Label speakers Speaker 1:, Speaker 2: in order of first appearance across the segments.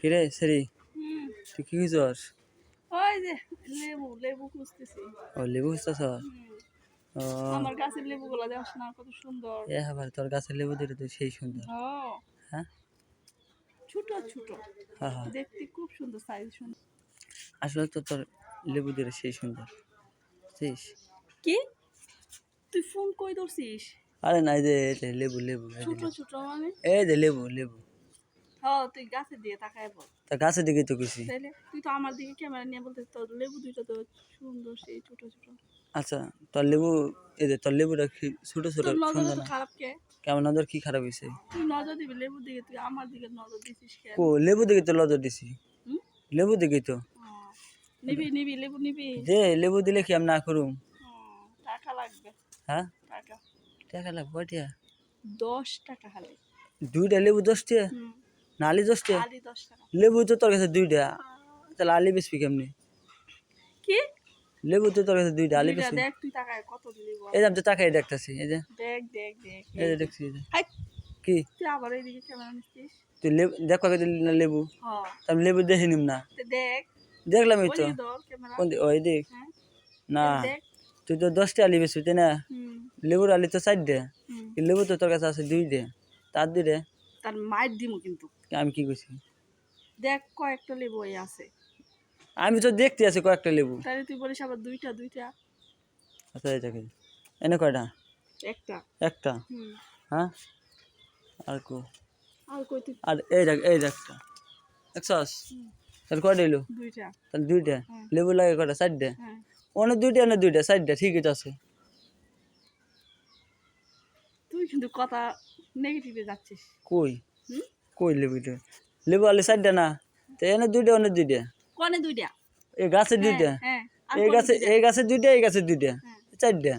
Speaker 1: কিরে সেরি? তুই কি
Speaker 2: ওই যে লেবু লেবু খুঁজতেছি।
Speaker 1: ও লেবু খুঁজছস
Speaker 2: আমার গাছের লেবুগুলো দেখছ না কত সুন্দর।
Speaker 1: এ আবার তোর গাছের লেবু দিলে তো সেই সুন্দর। হ্যাঁ?
Speaker 2: ছোট ছোট। দেখতে খুব সুন্দর সাইজ সুন্দর।
Speaker 1: আসলে তো তোর লেবু দিলে সেই সুন্দর। বুঝছিস?
Speaker 2: কি? তুই ফোন কই ধরছিস?
Speaker 1: আরে না এই যে লেবু লেবু
Speaker 2: ছোট। ছোট মানে?
Speaker 1: এই যে লেবু লেবু।
Speaker 2: তুই গাছের দিকে তাকায় বল।
Speaker 1: তা গাছের দিকে তো খুশি।
Speaker 2: তুই তো আমার দিকে ক্যামেরা নিয়ে বলতে তোর লেবু দুইটা তো সুন্দর সেই ছোট ছোট।
Speaker 1: আচ্ছা তোর লেবু এই যে তোর লেবুটা কি ছোট ছোট সুন্দর না?
Speaker 2: খারাপ কে?
Speaker 1: কেমন নজর কি খারাপ হয়েছে
Speaker 2: তুই নজর দিবি লেবুর দিকে তুই আমার দিকে নজর দিছিস কেন
Speaker 1: কো লেবু দিকে তো নজর দিছি।
Speaker 2: হুম?
Speaker 1: লেবু দিকে তো।
Speaker 2: নিবি নিবি লেবু নিবি।
Speaker 1: যে লেবু দিলে কি আমি না করুম?
Speaker 2: টাকা লাগবে।
Speaker 1: হ্যাঁ?
Speaker 2: টাকা।
Speaker 1: টাকা লাগবে কয়টা?
Speaker 2: দশ টাকা খালি।
Speaker 1: দুইটা লেবু দশটা?
Speaker 2: হুম।
Speaker 1: না আলি দশটা
Speaker 2: দশ টাকা।
Speaker 1: লেবু তো তোর কাছে দুইটা। তাহলে আলি বেশি কেমনি?
Speaker 2: কি?
Speaker 1: লেবু তো তোর কাছে দুইটা আলি বেশি
Speaker 2: দেখ
Speaker 1: এই আমি তো তাকাই দেখতেছি এই যে।
Speaker 2: দেখ দেখ দেখ
Speaker 1: এই যে দেখছি এই যে। কি?
Speaker 2: তুই আবার এইদিকে ক্যামেরা নিচ্ছিস?
Speaker 1: তুই লেবু দেখ না লেবু। আমি লেবু দেখে নিম না।
Speaker 2: তো দেখ।
Speaker 1: দেখলামই তো।
Speaker 2: ওই
Speaker 1: কোন ওই দেখ
Speaker 2: হ্যাঁ।
Speaker 1: না। তুই তো দশটা আলি বেশি তাই না? লেবুর আলি তো চার দে
Speaker 2: হুম
Speaker 1: লেবু তো তোর কাছে আছে দুই দে তার দুই দে
Speaker 2: তার মায়ের দিমু কিন্তু।
Speaker 1: আমি কি করছি
Speaker 2: দেখ কয়েকটা লেবু এই আছে।
Speaker 1: আমি তো দেখতে আছি কয়েকটা লেবু।
Speaker 2: তাহলে তুই বলিস আবার দুইটা দুইটা।
Speaker 1: আচ্ছা এই দেখে এনে কয়টা?
Speaker 2: একটা।
Speaker 1: একটা? হ্যাঁ? আর কো?
Speaker 2: আর কই তুই?
Speaker 1: আর এই দেখ এই দেখটা
Speaker 2: হুম,
Speaker 1: তাহলে কয়টা এলো
Speaker 2: দুইটা।
Speaker 1: তাহলে দুইটা।
Speaker 2: হুম।
Speaker 1: লেবু লাগে কয়টা? চারটে।
Speaker 2: হ্যাঁ।
Speaker 1: অনেক দুইটা অনেক দুইটা। চারটে ঠিকই তো আছে।
Speaker 2: তুই কিন্তু কথা নেগেটিভে যাচ্ছিস।
Speaker 1: কই? কই লেবু এটা? লেবু আলি চারটে না? তো এনে দুইটা অনেক দুইটা।
Speaker 2: কনে দুইটা?
Speaker 1: এই গাছে দুইটা।
Speaker 2: হ্যাঁ
Speaker 1: এই গাছে? এই গাছে দুইটা এই গাছে দুইটা।
Speaker 2: হ্যাঁ।
Speaker 1: চারটে।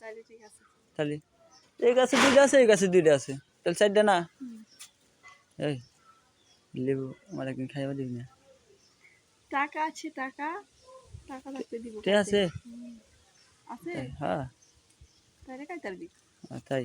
Speaker 2: তাহলে ঠিক আছে।
Speaker 1: তাহলে এই গাছে দুইটা আছে এই গাছে দুইটা আছে। তাহলে চারটে না। এই লেবু আমার একদিন খাইবা দিবি না।
Speaker 2: টাকা আছে টাকা। টাকা থাকতে দিব
Speaker 1: ঠিক আছে?
Speaker 2: আছে?
Speaker 1: হ্যাঁ।
Speaker 2: তাহলে তারবি
Speaker 1: তাই।